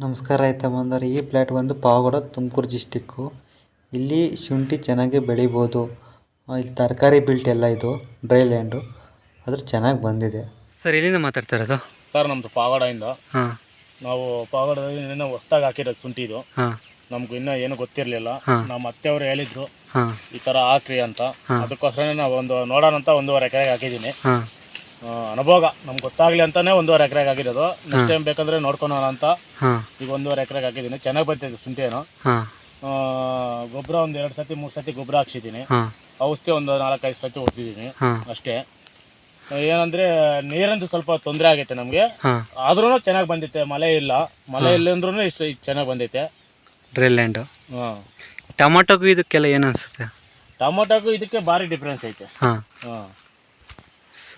ನಮಸ್ಕಾರ ರೈತ ಬಂದರೆ ಈ ಪ್ಲ್ಯಾಟ್ ಬಂದು ಪಾವಗಡ ತುಮಕೂರು ಡಿಸ್ಟಿಕ್ಕು. ಇಲ್ಲಿ ಶುಂಠಿ ಚೆನ್ನಾಗಿ ಬೆಳಿಬೋದು. ಇಲ್ಲಿ ತರಕಾರಿ ಬಿಲ್ಟ್ ಎಲ್ಲ ಇದು ಡ್ರೈ ಲ್ಯಾಂಡು ಅದ್ರ ಚೆನ್ನಾಗಿ ಬಂದಿದೆ. ಸರ್ ಇಲ್ಲಿಂದ ಮಾತಾಡ್ತಾ ಇರೋದು ಸರ್ ನಮ್ಮದು ಪಾವಗಡದಿಂದ ಹಾಂ. ನಾವು ಪಾವಗಡದಲ್ಲಿ ಇನ್ನೂ ಹೊಸ್ದಾಗಿ ಹಾಕಿರೋದು ಶುಂಠಿ ಇದು. ಹಾಂ. ನಮ್ಗೆ ಇನ್ನೂ ಏನು ಗೊತ್ತಿರಲಿಲ್ಲ. ನಮ್ಮ ನಮ್ಮ ಅತ್ತೆಯವರು ಹೇಳಿದ್ರು ಹಾಂ. ಈ ಥರ ಹಾಕ್ರಿ ಅಂತ. ಅದಕ್ಕೋಸ್ಕರ ನಾವು ಒಂದು ನೋಡೋಣ ಅಂತ ಒಂದೂವರೆ ಎಕರೆಗೆ ಹಾಕಿದ್ದೀನಿ. ಅನುಭೋಗ ನಮ್ಗೆ ಗೊತ್ತಾಗ್ಲಿ ಅಂತಾನೆ ಒಂದೂವರೆ ಎಕರೆ ಆಗಿರೋದು. ನೆಕ್ಸ್ಟ್ ಟೈಮ್ ಬೇಕಂದ್ರೆ ನೋಡ್ಕೊಳೋಣ ಅಂತ. ಈಗ ಒಂದೂವರೆ ಎಕರೆಗೆ ಹಾಕಿದ್ದೀನಿ ಚೆನ್ನಾಗಿ ಬರ್ತಿದೆ ಶುಂಠಿಯನ್ನು. ಗೊಬ್ಬರ ಒಂದ್ ಎರಡ್ ಸತಿ ಮೂರು ಸತಿ ಗೊಬ್ಬರ ಹಾಕ್ಸಿದ್ದೀನಿ. ಔಷಧಿ ಒಂದು ನಾಲ್ಕೈದು ಸತಿ ಹೊಡ್ತಿದ್ದೀನಿ ಹಾಂ. ಅಷ್ಟೇ. ಏನಂದ್ರೆ ನೀರಂದು ಸ್ವಲ್ಪ ತೊಂದರೆ ಆಗೈತೆ ನಮಗೆ. ಆದ್ರೂ ಚೆನ್ನಾಗಿ ಬಂದೈತೆ ಮಳೆ ಇಲ್ಲ. ಮಳೆ ಇಲ್ಲ ಅಂದ್ರೂ ಇಷ್ಟು ಚೆನ್ನಾಗಿ ಬಂದೈತೆ ಡ್ರಿಲ್ಯಾಂಡು ಟೊಮೊಟೊಗೂ ಇದಕ್ಕೆಲ್ಲ ಏನು ಅನ್ಸುತ್ತೆ? ಟೊಮೊಟೊಗೂ ಇದಕ್ಕೆ ಭಾರಿ ಡಿಫ್ರೆನ್ಸ್ ಐತೆ. ಹಾಂ. ಹಾಂ.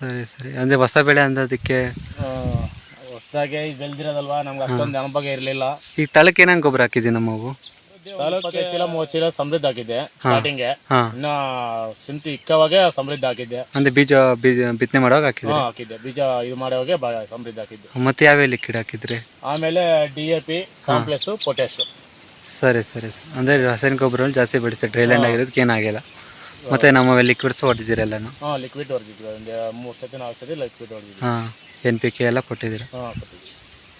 ಸರಿ ಸರಿ. ಅಂದ್ರೆ ಹೊಸ ಬೆಳೆ ಅಂದೋದಕ್ಕೆ ಹೊಸದಾಗಿ ಬೆಳೆದಿರೋದಲ್ವಾ? ನಮ್ಗೆ ಅಷ್ಟೊಂದು ಅನುಭವ ಇರಲಿಲ್ಲ. ಈಗ ತಳಕ್ಕೆ ಏನಂಗೆ ಗೊಬ್ಬರ ಹಾಕಿದ್ದೀವಿ ನಮ್ಮವು ಇಪ್ಪತ್ತೈದು ಚೀಲ ಮೂವತ್ತು ಚೀಲ ಸಮೃದ್ಧ ಹಾಕಿದ್ದೆ ಸ್ಟಾರ್ಟಿಂಗ್ ಹಾಂ. ಇನ್ನ ಸಿಂಪಿ ಇಕ್ಕವಾಗೆ ಸಮೃದ್ಧ ಹಾಕಿದ್ದೆ. ಅಂದ್ರೆ ಬೀಜ ಬೀಜ ಬಿತ್ತನೆ ಮಾಡುವಾಗ ಹಾಕಿದ್ರಿ ಹಾಂ ಹಾಕಿದ್ದೆ. ಬೀಜ ಇದು ಮಾಡೋವಾಗೆ ಬಾ ಸಮೃದ್ಧ ಹಾಕಿದ್ದೆ. ಮತ್ತೆ ಯಾವ್ಯಾವ ಲಿಕ್ವಿಡ್ ಹಾಕಿದ್ರಿ? ಆಮೇಲೆ D A P complex potash ಸರಿ ಸರಿ ಅಂದ್ರೆ ಅಂದರೆ ರಾಸಾಯನಿಕ ಗೊಬ್ಬರ ಜಾಸ್ತಿ ಬೆಳೆಸ್ತಾರೆ ಡ್ರೈಲ್ಯಾಂಡ್ ಆಗಿರೋದಕ್ಕೆ ಏನಾಗಿಲ್ಲ. ಮತ್ತು ನಮ್ಮ ಲಿಕ್ವಿಡ್ಸ್ ಹೊಡೆದಿದ್ರೆ ಎಲ್ಲಾನು? ಹಾ ಲಿಕ್ವಿಡ್ ಹೊಡೆದಿದ್ವಿ ಒಂದು ಮೂರು ಸತಿ ನಾಲ್ಕು ಸತಿ ಲಿಕ್ವಿಡ್ ಹೊಡೆದಿದ್ವಿ ಹಾಂ ಎನ್ ಪಿ ಕೆ ಎಲ್ಲ ಕೊಟ್ಟಿದ್ದೀರಾ? ಹಾಂ ಕೊಟ್ಟಿದ್ವಿ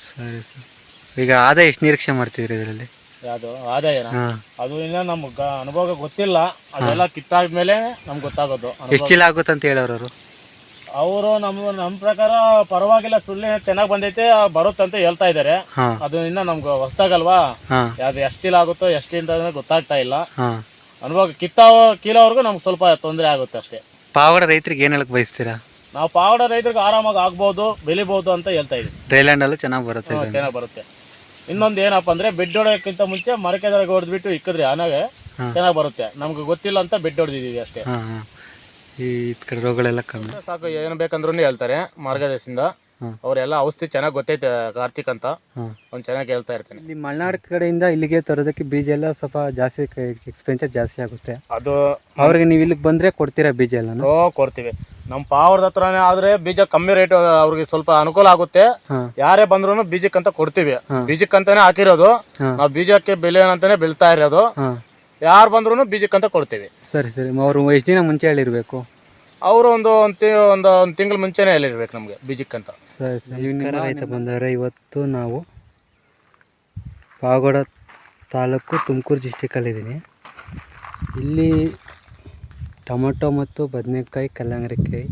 ಸರಿ ಸರ್. ಈಗ ಆದಾಯ ಎಷ್ಟು ನಿರೀಕ್ಷೆ ಮಾಡ್ತಿದ್ರಿ ಇದರಲ್ಲಿ? ಯಾವುದು? ಆದಾಯನ? ಹಾಂ. ಅದು ಇನ್ನ ನಮ್ಗೆ ಅನುಭವ ಗೊತ್ತಿಲ್ಲ. ಅದೆಲ್ಲ ಕಿತ್ತಾದ್ಮೇಲೆ ನಮ್ಗೆ ಗೊತ್ತಾಗೋದು. ಎಷ್ಟು ಚೀಲ ಆಗುತ್ತೆ ಅಂತ ಹೇಳೋರು ಅವರು? ಅವರು ನಮ್ಮ ನಮ್ಮ ಪ್ರಕಾರ ಪರವಾಗಿಲ್ಲ ಸುಳ್ಳಿ ಚೆನ್ನಾಗಿ ಬಂದೈತೆ ಬರುತ್ತೆ ಅಂತ ಹೇಳ್ತಾ ಇದಾರೆ. ಅದು ಇನ್ನ ನಮ್ಗೆ ಹೊಸ್ದಾಗಲ್ವಾ? ಯಾವ್ದು ಎಷ್ಟು ಚೀಲ ಆಗುತ್ತೋ ಎಷ್ಟಿಂದ ಅಂತ ಗೊತ್ತಾಗ್ತಾ ಇಲ್ಲ. ಅನುಭವ ಕಿತ್ತಾವ ಕೀಲೋವರೆಗೂ ನಮ್ಗೆ ಸ್ವಲ್ಪ ತೊಂದರೆ ಆಗುತ್ತೆ ಅಷ್ಟೇ. ಪಾವಡ ರೈತರಿಗೆ ಏನು ಹೇಳಕ್ ಬಯಸ್ತೀರಾ? ನಾವು ಪಾವಡ ರೈತರಿಗೆ ಆರಾಮಾಗಿ ಆಗ್ಬೋದು ಬೆಳಿಬಹುದು ಅಂತ ಹೇಳ್ತಾ ಇದ್ದೀವಿ ಲ್ಯಾಂಡಲ್ಲೂ ಚೆನ್ನಾಗಿ ಬರುತ್ತೆ ಚೆನ್ನಾಗಿ ಬರುತ್ತೆ. ಇನ್ನೊಂದು ಏನಪ್ಪ ಅಂದ್ರೆ ಬೆಡ್ ಹೊಡೆಯೋಕ್ಕಿಂತ ಮುಂಚೆ ಮರಕೆದಾಗ ಹೊಡೆದ್ಬಿಟ್ಟು ಇಕ್ಕಿದ್ರೆ ಆನಾಗೆ. ಚೆನ್ನಾಗಿ ಬರುತ್ತೆ. ನಮ್ಗೆ ಗೊತ್ತಿಲ್ಲ ಅಂತ ಬೆಡ್ ಹೊಡೆದಿದ್ದೀವಿ ಅಷ್ಟೇ. ಹಾಂ ಹಾಂ. ಈ ಕಡೆ ರೋಗಗಳೆಲ್ಲ ಕಮ್ಮಿ. ಸಾಕು ಏನು ಬೇಕಂದ್ರೂ ಹೇಳ್ತಾರೆ ಮಾರ್ಗದರ್ಶಿಂದ. ಅವರೆಲ್ಲ ಔಷಧಿ ಚೆನ್ನಾಗಿ ಗೊತ್ತೈತೆ ಕಾರ್ತಿಕ್ ಅಂತ. ಒಂದ್ ಅವ್ನು ಚೆನ್ನಾಗಿ ಹೇಳ್ತಾ ಇರ್ತಾನೆ. ಇಲ್ಲಿ ಮಲ್ನಾಡ್ ಕಡೆಯಿಂದ ಇಲ್ಲಿಗೆ ತರೋದಕ್ಕೆ ಬೀಜ ಎಲ್ಲ ಸ್ವಲ್ಪ ಜಾಸ್ತಿ ಎಕ್ಸ್ಪೆನ್ಸರ್ ಜಾಸ್ತಿ ಆಗುತ್ತೆ. ಅದು ಅವ್ರಿಗೆ ನೀವು ಇಲ್ಲಿಗೆ ಬಂದರೆ ಕೊಡ್ತೀರಾ ಬೀಜ ಎಲ್ಲ ಓ ಕೊಡ್ತೀವಿ. ನಮ್ಮ ಪಾವ್ರದ ಹತ್ರನೇ ಆದ್ರೆ ಬೀಜ ಕಮ್ಮಿ ರೇಟ್ ಅವ್ರಿಗೆ ಸ್ವಲ್ಪ ಅನುಕೂಲ ಆಗುತ್ತೆ. ಯಾರೇ ಬಂದ್ರು ಬೀಜಕ್ಕಂತ ಕೊಡ್ತೀವಿ. ಬೀಜಕ್ಕಂತಾನೆ ಹಾಕಿರೋದು. ನಾವು ಬೀಜಕ್ಕೆ ಬೆಲೆ ಅಂತಾನೆ ಬೆಳ್ತಾ ಇರೋದು. ಯಾರು ಬಂದ್ರು ಬೀಜಕ್ಕಂತ ಕೊಡ್ತೀವಿ. ಸರಿ ಸರಿ. ಅವರು ಎಷ್ಟು ದಿನ ಮುಂಚೆ ಹೇಳಿರಬೇಕು? ಅವರು ಒಂದು ಒಂದು ತಿ ಒಂದು ಒಂದು ತಿಂಗಳು ಮುಂಚೆನೇ ಹೇಳಿರ್ಬೇಕು ನಮಗೆ ಬೀಜಕ್ಕಂತ ಸರಿ ಸರಿ. ರೈತ ಬಂದವರೆ ಇವತ್ತು ನಾವು ಪಾವಗಡ ತಾಲೂಕು ತುಮಕೂರು ಡಿಸ್ಟಿಕಲ್ಲಿದ್ದೀನಿ ಇಲ್ಲಿ ಟೊಮೊಟೊ ಮತ್ತು ಬದನೆಕಾಯಿ ಕಲ್ಲಂಗರಿಕಾಯಿ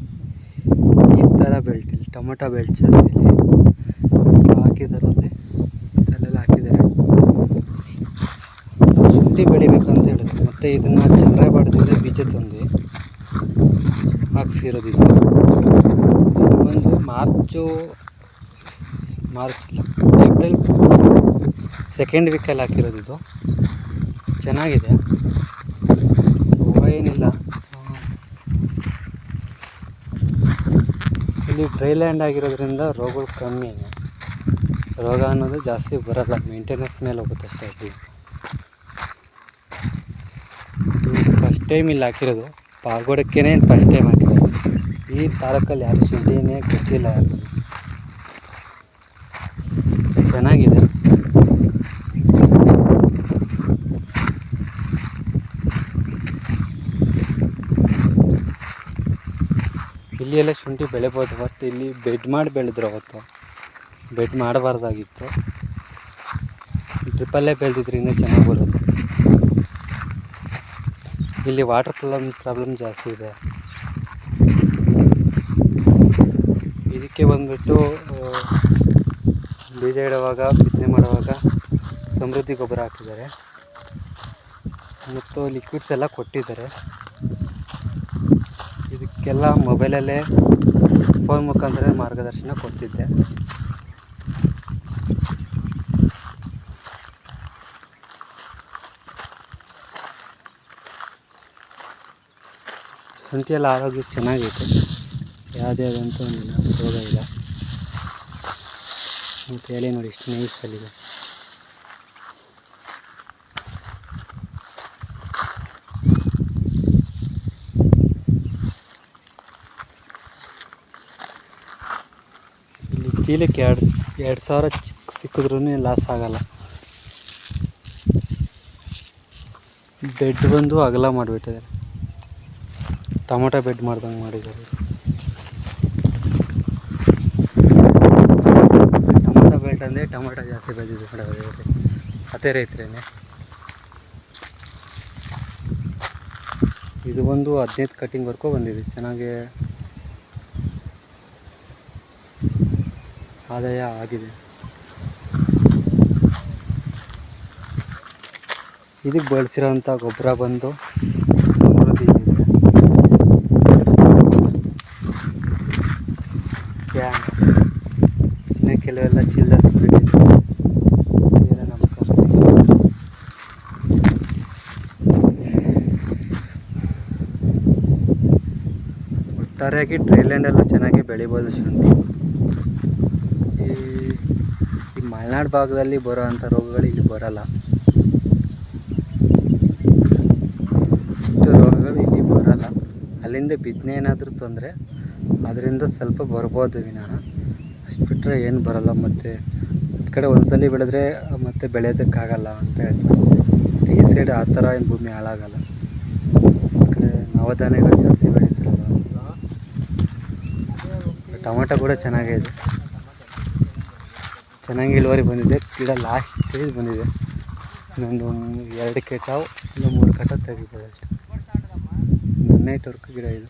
ಈ ಥರ ಬೆಳ್ತಿಲ್ಲ ಟೊಮೊಟೊ ಬೆಲ್ಟ್ ಹಾಕಿದಾರಲ್ಲಿ ಹಾಕಿದ್ದಾರೆ ಅಲ್ಲೆಲ್ಲ ಹಾಕಿದ್ದಾರೆ. ಶುಂಠಿ ಬೆಳಿಬೇಕಂತ ಹೇಳಿದ್ರು. ಮತ್ತು ಇದನ್ನು ಚಂದ್ರಾಬಾಡದಿಂದ ಬೀಜ ತಂದು ಹಾಕ್ಸಿರೋದು ಇದು ಬಂದು ಮಾರ್ಚು, ಮಾರ್ಚ್ ಏಪ್ರಿಲ್ ಸೆಕೆಂಡ್ ವೀಕಲ್ಲಿ ಹಾಕಿರೋದಿದ್ದು ಚೆನ್ನಾಗಿದೆ. ಏನಿಲ್ಲ. ಇಲ್ಲಿ ಡ್ರೈ ಲ್ಯಾಂಡ್ ಆಗಿರೋದ್ರಿಂದ ರೋಗಗಳು ಕಮ್ಮಿ ರೋಗ ಅನ್ನೋದು ಜಾಸ್ತಿ ಬರಲ್ಲ ಮೇಂಟೆನೆನ್ಸ್ ಮೇಲೆ ಹೋಗುತ್ತೆ ಅಷ್ಟೇ ಫಸ್ಟ್ ಟೈಮ್ ಇಲ್ಲಿ ಹಾಕಿರೋದು. ಪಾಗೋಡಕ್ಕೇನೆ ಫಸ್ಟ್ ಟೈಮ್ ಈ ಪಾರ್ಕಲ್ಲಿ ಯಾರು ಗೊತ್ತಿಲ್ಲ ಯಾರಿಗೂ ಚೆನ್ನಾಗಿದೆ. ಇಲ್ಲಿ ಎಲ್ಲ ಶುಂಠಿ ಬೆಳಿಬೋದು ಬಟ್ ಇಲ್ಲಿ ಬೆಡ್ ಮಾಡಿ ಬೆಳೆದ್ರು ಅವತ್ತು. ಬೆಡ್ ಮಾಡಬಾರ್ದಾಗಿತ್ತು. ಬೆಳೆದಿದ್ರೆ ಇನ್ನೂ ಚೆನ್ನಾಗಿ ಬರುತ್ತೆ. ಇಲ್ಲಿ ವಾಟರ್ ಪ್ರಾಬ್ಲಮ್ ಪ್ರಾಬ್ಲಮ್ ಜಾಸ್ತಿ ಇದೆ. ಇದಕ್ಕೆ ಬಂದ್ಬಿಟ್ಟು ಬೀಜ ಇಡುವಾಗ, ಬಿತ್ತನೆ ಮಾಡುವಾಗ ಸಮೃದ್ಧಿ ಗೊಬ್ಬರ ಹಾಕಿದ್ದಾರೆ. ಮತ್ತು ಲಿಕ್ವಿಡ್ಸ್ ಎಲ್ಲ ಕೊಟ್ಟಿದ್ದಾರೆ. ಇದಕ್ಕೆಲ್ಲ ಮೊಬೈಲಲ್ಲೇ ಫೋನ್ ಮುಖಾಂತರ ಮಾರ್ಗದರ್ಶನ ಕೊಡ್ತಿದ್ದೆ. ಎಲ್ಲ ಆರೋಗ್ಯ ಚೆನ್ನಾಗೈತೆ. ಯಾವುದೇ ಆದಂಥ ಒಂದಿಲ್ಲ ರೋಗ ಇಲ್ಲ. ಮತ್ತು ಎಲೆ ನೋಡಿ ಇಷ್ಟು ಇಲ್ಲಿ ಚೀಲಕ್ಕೆ ಎರಡು ಎರಡು ಸಾವಿರ ಚಿಕ್ಕ ಸಿಕ್ಕಿದ್ರೂ ಲಾಸ್ ಆಗಲ್ಲ. ಬೆಡ್ ಬಂದು ಅಗಲ ಮಾಡಿಬಿಟ್ಟಿದ್ದಾರೆ. ಟೊಮೊಟೊ ಬೆಡ್ ಮಾಡ್ದಂಗೆ ಮಾಡಿದ್ದಾರೆ ಟೊಮೊಟೊ ಬೆಡ್ ಅಂದರೆ ಟೊಮೆಟೊ ಜಾಸ್ತಿ ಬೆಳೆದಿದೆ ಮೇಡಮ್ ಅದೇ ರೈತರೇನೆ. ಇದು ಒಂದು ಹದಿನೈದು ಕಟ್ಟಿಂಗ್ವರೆಗೂ ಬಂದಿದೆ. ಚೆನ್ನಾಗಿ ಆದಾಯ ಆಗಿದೆ. ಇದಕ್ಕೆ ಬಳಸಿರೋಂಥ ಗೊಬ್ಬರ ಬಂದು ಸಮೃದ್ಧಿ ಇದೆ. ಕೆಲವೆಲ್ಲ ಚಿಲ್ಲರ್ ಒಟ್ಟಾರೆಯಾಗಿ ಒಟ್ಟಾರೆಯಾಗಿ ಡ್ರೈಲ್ಯಾಂಡಲ್ಲೂ ಚೆನ್ನಾಗಿ ಬೆಳಿಬೋದು ಶುಂಠಿ ಈ ಈ ಮಲೆನಾಡು ಭಾಗದಲ್ಲಿ ಬರೋ ಅಂಥ ರೋಗಗಳು ಇಲ್ಲಿ ಬರಲ್ಲ. ಇಷ್ಟು ರೋಗಗಳು ಇಲ್ಲಿ ಬರಲ್ಲ. ಅಲ್ಲಿಂದ ಬಿತ್ತನೆ ಏನಾದರೂ ತೊಂದರೆ, ಅದರಿಂದ ಸ್ವಲ್ಪ ಬರ್ಬೋದು ವಿನಃ. ಅಷ್ಟು ಬಿಟ್ಟರೆ ಏನು ಬರಲ್ಲ ಮತ್ತು ಈ ಕಡೆ ಒಂದ್ಸಲಿ ಬೆಳೆದ್ರೆ ಮತ್ತೆ ಬೆಳೆಯೋದಕ್ಕಾಗಲ್ಲ ಅಂತ ಹೇಳ್ತಾರೆ. ಈ ಸೈಡ್ ಆ ಥರ ಏನು ಭೂಮಿ ಹಾಳಾಗಲ್ಲ. ಈ ಕಡೆ ನವಧಾನ್ಯಗಳು ಜಾಸ್ತಿ ಬೆಳೀತಾರಲ್ಲ. ಟೊಮೆಟೊ ಕೂಡ ಚೆನ್ನಾಗೇ ಇದೆ ಚೆನ್ನಾಗಿ ಇಳುವರಿ ಬಂದಿದೆ. ಗಿಡ ಲಾಸ್ಟ್ ಸ್ಟೇಜ್ ಬಂದಿದೆ. ಇನ್ನೊಂದು ಎರಡು ಕೆಟಾವು ಇಲ್ಲ ಮೂರು ಕಟಾವು ತೆಗಿಬೋದು ಅಷ್ಟೇ. ನೈಟ್ ವರ್ಕ್ ಗಿಡ ಇದು.